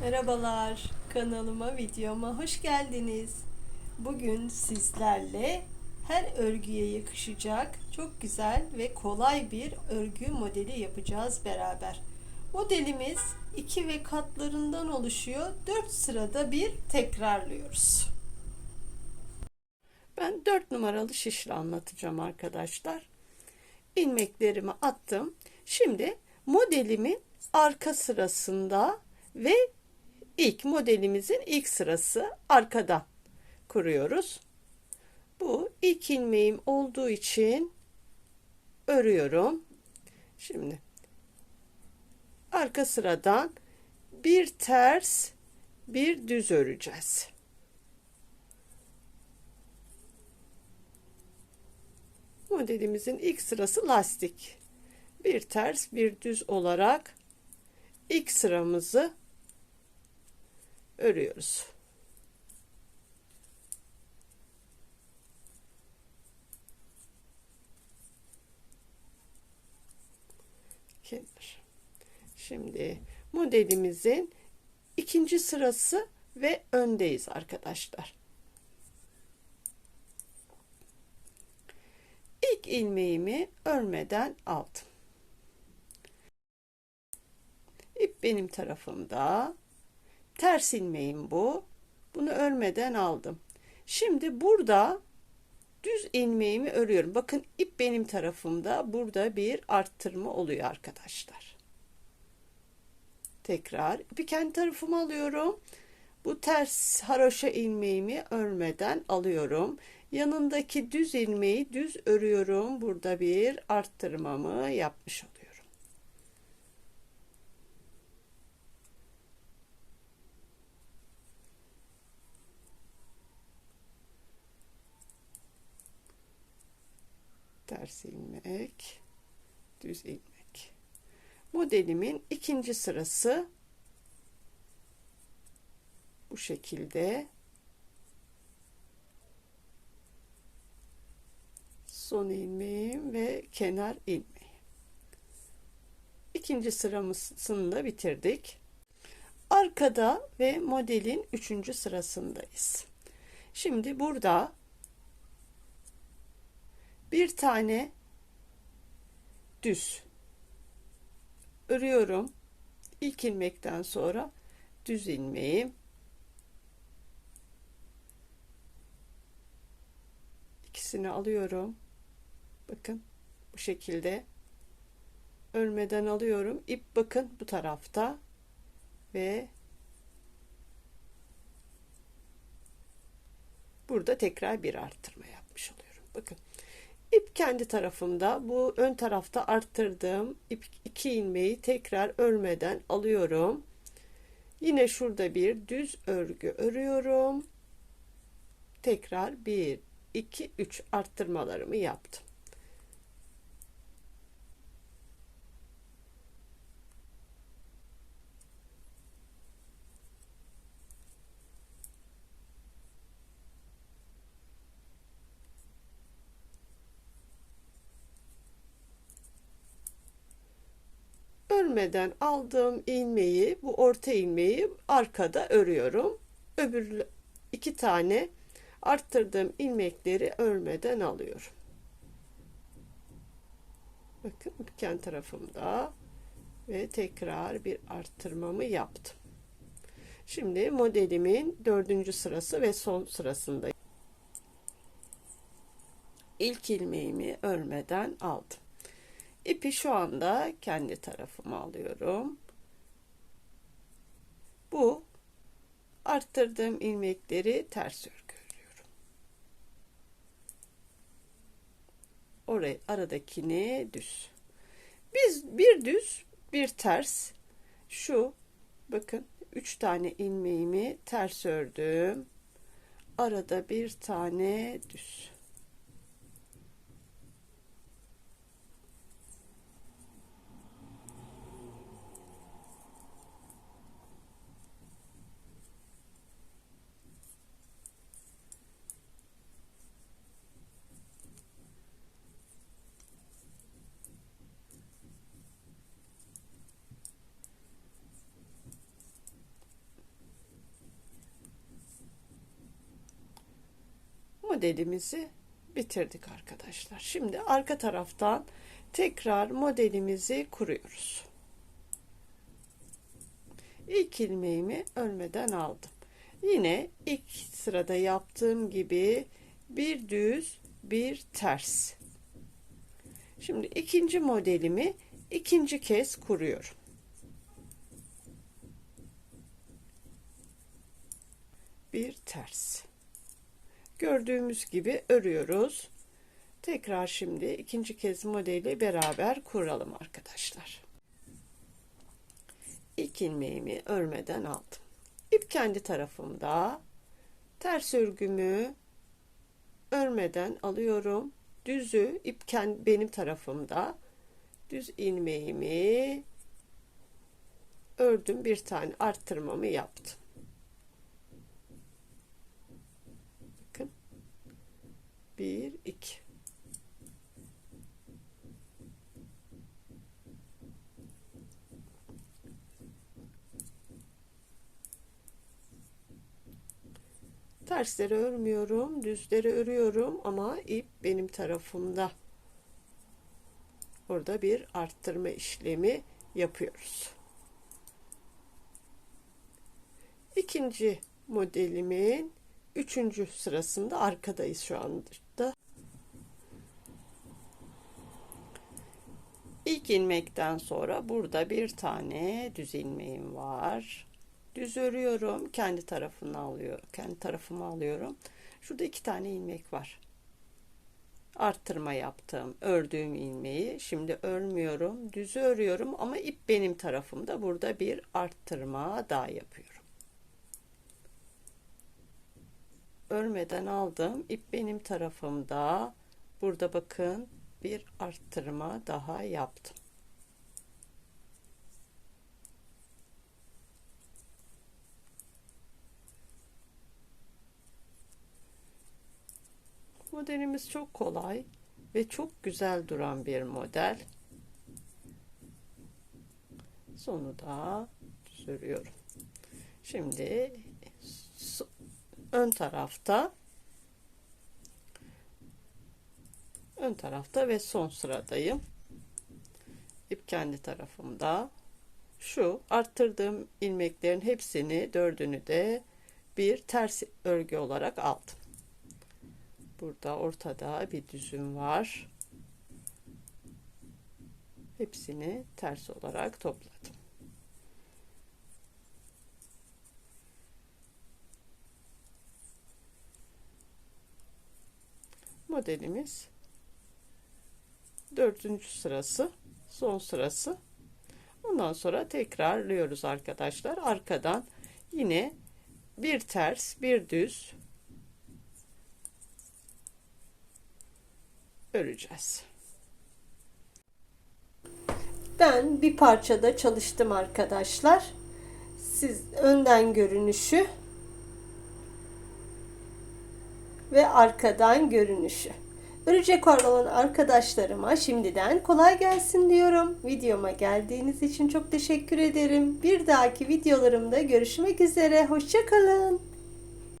Merhabalar, kanalıma, videoma hoş geldiniz. Bugün sizlerle her örgüye yakışacak çok güzel ve kolay bir örgü modeli yapacağız beraber. Modelimiz iki ve katlarından oluşuyor. 4 sırada bir tekrarlıyoruz. Ben 4 numaralı şişle anlatacağım arkadaşlar. İlmeklerimi attım. Şimdi modelimin arka sırasında ve ilk modelimizin ilk sırası arkada kuruyoruz. Bu ilk ilmeğim olduğu için örüyorum. Şimdi arka sıradan bir ters bir düz öreceğiz. Modelimizin ilk sırası lastik. Bir ters bir düz olarak ilk sıramızı örüyoruz. Kenar. Şimdi modelimizin ikinci sırası ve öndeyiz arkadaşlar. İlk ilmeğimi örmeden aldım. İp benim tarafımda. Ters ilmeğim bu. Bunu örmeden aldım. Şimdi burada düz ilmeğimi örüyorum. Bakın ip benim tarafımda. Burada bir arttırma oluyor arkadaşlar. Tekrar ipi kendi tarafıma alıyorum. Bu ters haroşa ilmeğimi örmeden alıyorum. Yanındaki düz ilmeği düz örüyorum. Burada bir arttırmamı yapmış oluyorum. Ters ilmek, düz ilmek. Modelimin ikinci sırası bu şekilde. Son ilmeğim ve kenar ilmeği. İkinci sıramızını da bitirdik. Arkada ve modelin üçüncü sırasındayız. Şimdi burada bir tane düz örüyorum. İlk ilmekten sonra düz ilmeği ikisini alıyorum. Bakın bu şekilde örmeden alıyorum. İp bakın bu tarafta ve burada tekrar bir arttırma yapmış oluyorum. Bakın İp kendi tarafımda. Bu ön tarafta arttırdığım ip iki ilmeği tekrar örmeden alıyorum. Yine şurada bir düz örgü örüyorum. Tekrar 1 2 3 arttırmalarımı yaptım. Örmeden aldığım ilmeği bu orta ilmeği arkada örüyorum. Öbür iki tane arttırdığım ilmekleri örmeden alıyorum. Bakın kendi tarafımda ve tekrar bir arttırmamı yaptım. Şimdi modelimin dördüncü sırası ve son sırasındayım. İlk ilmeğimi örmeden aldım. İpi şu anda kendi tarafıma alıyorum. Bu arttırdığım ilmekleri ters örgü örüyorum. Orayı aradakini düz. Biz bir düz, bir ters. Şu bakın üç tane ilmeğimi ters ördüm. Arada bir tane düz. Modelimizi bitirdik arkadaşlar. Şimdi arka taraftan tekrar modelimizi kuruyoruz. İlk ilmeğimi örmeden aldım. Yine ilk sırada yaptığım gibi bir düz bir ters. Şimdi ikinci modelimi ikinci kez kuruyorum. Bir ters. Gördüğümüz gibi örüyoruz. Tekrar şimdi ikinci kez modeli beraber kuralım arkadaşlar. İlk ilmeğimi örmeden aldım. İp kendi tarafımda. Ters örgümü örmeden alıyorum. Düzü ip kendi, benim tarafımda. Düz ilmeğimi ördüm. Bir tane arttırmamı yaptım. 1 2 tersleri örmüyorum düzleri örüyorum ama ip benim tarafımda. Burada bir arttırma işlemi yapıyoruz. İkinci modelimin üçüncü sırasında arkadayız şu an anda. İlk ilmekten sonra burada bir tane düz ilmeğim var. Düz örüyorum kendi tarafını alıyor kendi tarafımı alıyorum. Şurada iki tane ilmek var. Arttırma yaptım ördüğüm ilmeği şimdi örmüyorum düz örüyorum ama ip benim tarafımda. Burada bir arttırma daha yapıyorum örmeden aldım ip benim tarafımda burada bakın bir arttırma daha yaptım Modelimiz çok kolay ve çok güzel duran bir model. Sonu da sürüyorum. Şimdi ön tarafta ön tarafta ve son sıradayım. İp kendi tarafımda. Şu arttırdığım ilmeklerin hepsini dördünü de bir ters örgü olarak aldım. Burada ortada bir düzüm var. Hepsini ters olarak topladım. Modelimiz dördüncü sırası, son sırası. Ondan sonra tekrarlıyoruz arkadaşlar. Arkadan yine bir ters, bir düz, öreceğiz. Ben bir parçada çalıştım arkadaşlar. Siz önden görünüşü ve arkadan görünüşü. Örecek olan arkadaşlarıma şimdiden kolay gelsin diyorum. Videoma geldiğiniz için çok teşekkür ederim. Bir dahaki videolarımda görüşmek üzere. Hoşçakalın.